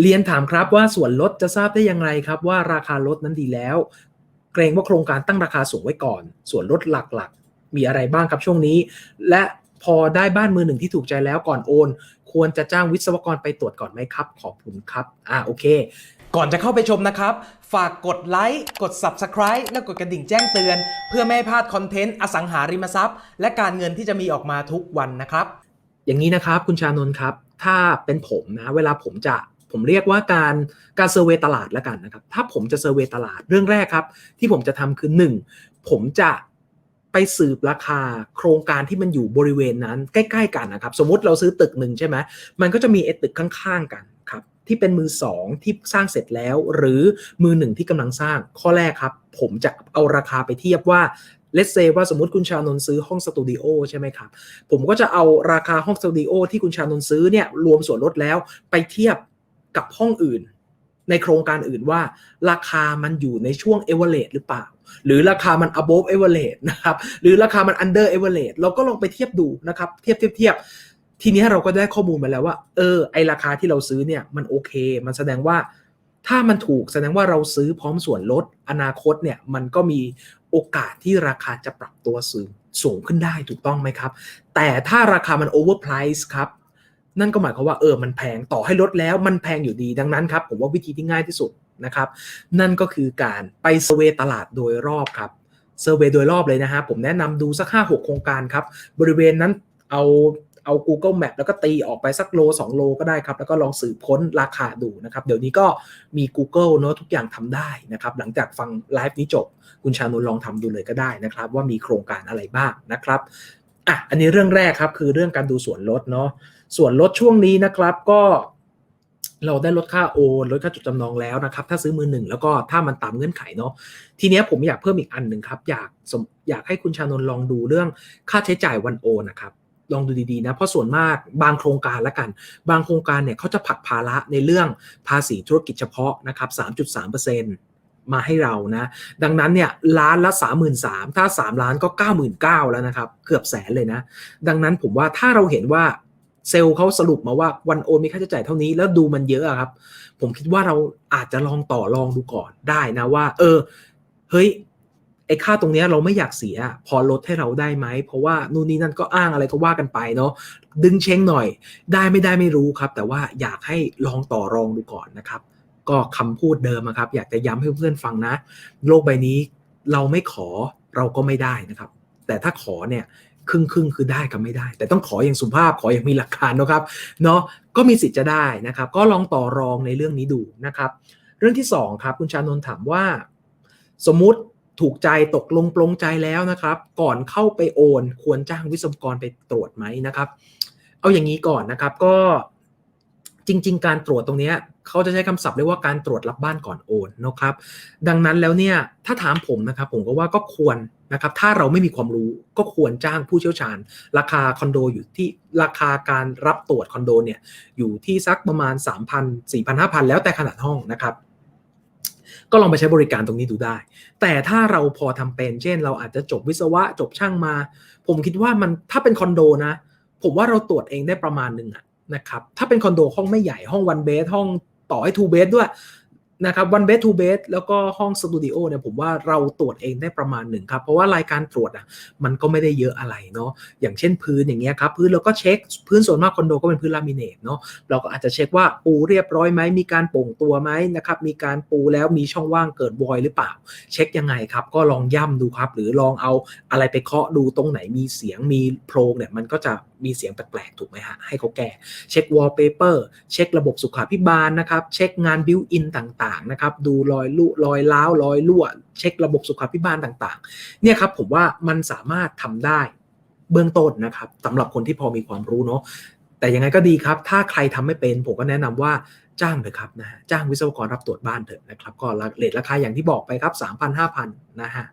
เรียนถามครับว่าส่วนลดจะทราบได้อย่างไรครับ ว่าราคาลดนั้นดีแล้ว เกรงว่าโครงการตั้งราคาสูงไว้ก่อน ส่วนลดหลักๆ มีอะไรบ้างครับช่วงนี้ และพอได้บ้านมือหนึ่งที่ถูกใจแล้วก่อนโอน ควรจะจ้างวิศวกรไปตรวจก่อนไหมครับ ขอบคุณครับ อ่าโอเค ก่อนจะเข้าไปชมนะครับ ฝากกดไลค์กด Subscribe และกดกระดิ่งแจ้งเตือน เพื่อไม่ให้พลาดคอนเทนต์อสังหาริมทรัพย์ และการเงินที่จะมีออกมาทุกวันนะครับ อย่างนี้นะครับคุณชานนท์ครับ ถ้าเป็นผมนะ เวลาผมจะ ผมเรียกว่าการการเซอร์เวยตลาดแล้วกันนะครับ ถ้าผมจะเซอร์เวยตลาดเรื่องแรกครับ ที่ผมจะทำคือ 1 ผมจะไปสืบราคาโครงการที่มันอยู่บริเวณนั้น ใกล้ ๆ กันนะครับ สมมติเราซื้อตึกหนึ่งใช่ไหมมันก็จะมีไอ้ตึกข้างๆกันครับที่เป็นมือสองที่สร้างเสร็จแล้ว หรือมือหนึ่งที่กำลังสร้างข้อแรกครับ ผมจะเอาราคาไปเทียบว่าเลสเซว่าสมมติคุณชานนท์ซื้อห้องสตูดิโอใช่ไหมครับ ผมก็จะเอาราคาห้องสตูดิโอที่คุณชานนท์ซื้อเนี่ยรวมส่วนลดแล้วไปเทียบ กับห้องอื่น ในโครงการอื่นว่า ราคามันอยู่ในช่วง a v e r a g e หรือเปล่า หรือราคามัน above average นะครับหรือราคามัน under average เราก็ลองไปเทียบดูนะครับ เทียบเทียบเทียบทีนี้เราก็ได้ข้อมูลมาแล้วว่า เออไอราคาที่เราซื้อเนี่ยมันโอเค มันแสดงว่าถ้ามันถูกแสดงว่าเราซื้อพร้อมส่วนลดอนาคตเนี่ยมันก็มีโอกาสที่ราคาจะปรับตัวสูงสูงขึ้นได้ถูกต้องไหมครับ แต่ถ้าราคามัน overprice ครับ นั่นก็หมายความว่าเออมันแพงต่อให้ลดแล้วมันแพงอยู่ดีดังนั้นครับผมว่าวิธีที่ง่ายที่สุดนะครับนั่นก็คือการไปเซอร์เวตลาดโดยรอบครับเซอร์เวยโดยรอบเลยนะฮะผมแนะนำดูสัก 5-6 โครงการครับ บริเวณนั้นเอาเอา Google Map แล้วก็ตีออกไปสักโล 2 โลก็ได้ครับ แล้วก็ลองสืบค้นราคาดูนะครับ เดี๋ยวนี้ก็มี Google เนอะทุกอย่างทำได้นะครับ หลังจากฟังไลฟ์นี้จบ คุณชานุลองทำดูเลยก็ได้นะครับ ว่ามีโครงการอะไรบ้างนะครับ อะอันนี้เรื่องแรกครับคือเรื่องการดูส่วนลดเนาะส่วนลดช่วงนี้นะครับก็เราได้ลดค่าโอนลดค่าจุดจำนองแล้วนะครับ ถ้าซื้อมือหนึ่งแล้วก็ถ้ามันตามเงื่อนไขเนาะทีเนี้ยผมอยากเพิ่มอีกอันหนึ่งครับ อยากอยากให้คุณชานนลองดูเรื่องค่าใช้จ่ายวันโอนนะครับลองดูดีๆนะเพราะส่วนมากบางโครงการละกัน บางโครงการเนี่ยเขาจะผลักภาระในเรื่องภาษีธุรกิจเฉพาะนะครับ 3.3% มาให้เรานะ ดังนั้นเนี่ยล้านละ 33,000ถ้า 3 ล้านก็ 99,000แล้วนะครับ เกือบแสนเลยนะ ดังนั้นผมว่าถ้าเราเห็นว่าเซลล์เขาสรุปมาว่าวันโอนมีค่าใช้จ่ายเท่านี้แล้วดูมันเยอะอะครับ ผมคิดว่าเราอาจจะลองต่อรองดูก่อนได้นะว่า เออ เฮ้ยไอ้ค่าตรงนี้เราไม่อยากเสีย พอลดให้เราได้ไหม เพราะว่านู่นนี่นั่นก็อ้างอะไรก็ว่ากันไปเนาะดึงเช้งหน่อย ได้ไม่ได้ไม่รู้ครับ แต่ว่าอยากให้ลองต่อรองดูก่อนนะครับ ก็คำพูดเดิมครับ อยากจะย้ำให้เพื่อนๆฟังนะ โลกใบนี้เราไม่ขอเราก็ไม่ได้นะครับ แต่ถ้าขอเนี่ยครึ่งครึ่งคือได้กับไม่ได้ แต่ต้องขออย่างสุภาพขออย่างมีหลักการนะครับเนาะก็มีสิทธิ์จะได้นะครับ ก็ลองต่อรองในเรื่องนี้ดูนะครับ เรื่องที่สองครับ คุณชานนท์ถามว่า สมมุติถูกใจตกลงปลงใจแล้วนะครับ ก่อนเข้าไปโอน ควรจ้างวิศวกรไปตรวจไหมนะครับ เอาอย่างนี้ก่อนนะครับก็ จริง ๆ การตรวจตรงนี้เขาจะใช้คำศัพท์เรียกว่าการตรวจรับบ้านก่อนโอนนะครับ ดังนั้นแล้วเนี่ยถ้าถามผมนะครับผมก็ว่าก็ควรนะครับถ้าเราไม่มีความรู้ก็ควรจ้างผู้เชี่ยวชาญ ราคาคอนโดอยู่ที่ราคาการรับตรวจคอนโดเนี่ยอยู่ที่สักประมาณ 3,000 4,000 5,000 แล้วแต่ขนาดห้องนะครับก็ลองไปใช้บริการตรงนี้ดูได้ แต่ถ้าเราพอทำเป็น เช่น เราอาจจะจบวิศวะจบช่างมา ผมคิดว่ามันถ้าเป็นคอนโดนะ ผมว่าเราตรวจเองได้ประมาณหนึ่งอะ นะครับถ้าเป็นคอนโดห้องไม่ใหญ่ห้องวันเบสห้องต่อให้ทูเบสด้วยนะครับวันเบสทูเบสแล้วก็ห้องสตูดิโอเนี่ยผมว่าเราตรวจเองได้ประมาณหนึ่งครับ เพราะว่ารายการตรวจอะมันก็ไม่ได้เยอะอะไรเนาะอย่างเช่นพื้นอย่างเงี้ยครับ พื้นเราก็เช็คพื้นส่วนมากคอนโดก็เป็นพื้นลามิเนตเนาะเราก็อาจจะเช็คว่าปูเรียบร้อยไหมมีการโป่งตัวไหมนะครับมีการปูแล้วมีช่องว่างเกิดวอยหรือเปล่า เช็คยังไงครับ ก็ลองย่ำดูครับ หรือลองเอาอะไรไปเคาะดูตรงไหนมีเสียงมีโพรงเนี่ยมันก็จะมีเสียงแปลกๆ ถูกไหมฮะ ให้เขาแก้ เช็ควอลเปเปอร์เช็คระบบสุขาพิบาลนะครับ เช็คงานบิวอินต่างๆนะครับ ดูรอยลุรอยล้าวรอยรั่ว เช็คระบบสุขาพิบาลต่างๆ เนี่ยครับผมว่ามันสามารถทำได้เบื้องต้นนะครับสำหรับคนที่พอมีความรู้เนาะแต่ยังไงก็ดีครับ ถ้าใครทำไม่เป็นผมก็แนะนำว่า จ้างเถอะครับนะฮะจ้างวิศวกรรับตรวจบ้านเถอะนะครับ ก็เลทราคาอย่างที่บอกไปครับ 3,000 5,000นะฮะ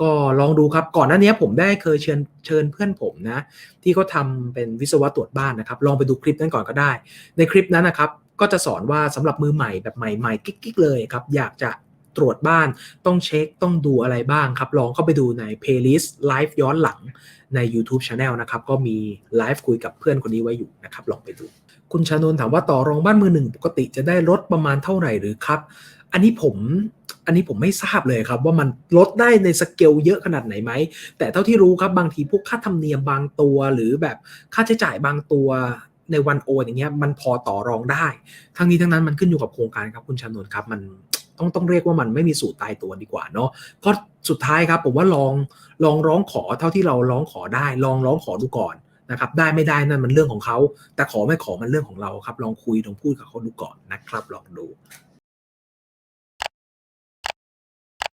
ก็ลองดูครับก่อนหน้านี้ผมได้เคยเชิญเชิญเพื่อนผมนะ ที่เขาทำเป็นวิศวะตรวจบ้านนะครับ ลองไปดูคลิปนั้นก่อนก็ได้ ในคลิปนั้นนะครับ ก็จะสอนว่าสำหรับมือใหม่แบบใหม่ๆกิ๊กๆเลยครับอยากจะ ตรวจบ้าน ต้องเช็คต้องดูอะไรบ้างครับ ลองเข้าไปดูใน playlist ไลฟ์ย้อนหลังใน YouTube Channel นะครับ ก็มีไลฟ์คุยกับเพื่อนคนนี้ไว้อยู่นะครับ ลองไปดู คุณชานนถามว่าต่อรองบ้านมือหนึ่งปกติจะได้ลดประมาณเท่าไหร่หรือครับ อันนี้ผมอันนี้ผมไม่ทราบเลยครับ ว่ามันลดได้ในสเกลเยอะขนาดไหนไหม แต่เท่าที่รู้ครับบางทีพวกค่าธรรมเนียมบางตัวหรือแบบค่าใช้จ่ายบางตัวในวันโอนอย่างเงี้ยมันพอต่อรองได้ ทั้งนี้ทั้งนั้นมันขึ้นอยู่กับโครงการครับคุณชานนท์ครับมัน ต้องต้องเรียกว่ามันไม่มีสูตรตายตัวดีกว่าเนาะก็สุดท้ายครับผมว่าลองลองร้องขอเท่าที่เราร้องขอได้ ลองร้องขอดูก่อนนะครับได้ไม่ได้นั่นมันเรื่องของเขา แต่ขอไม่ขอมันเรื่องของเราครับ ลองคุยลองพูดกับเขาดูก่อนนะครับ ลองดู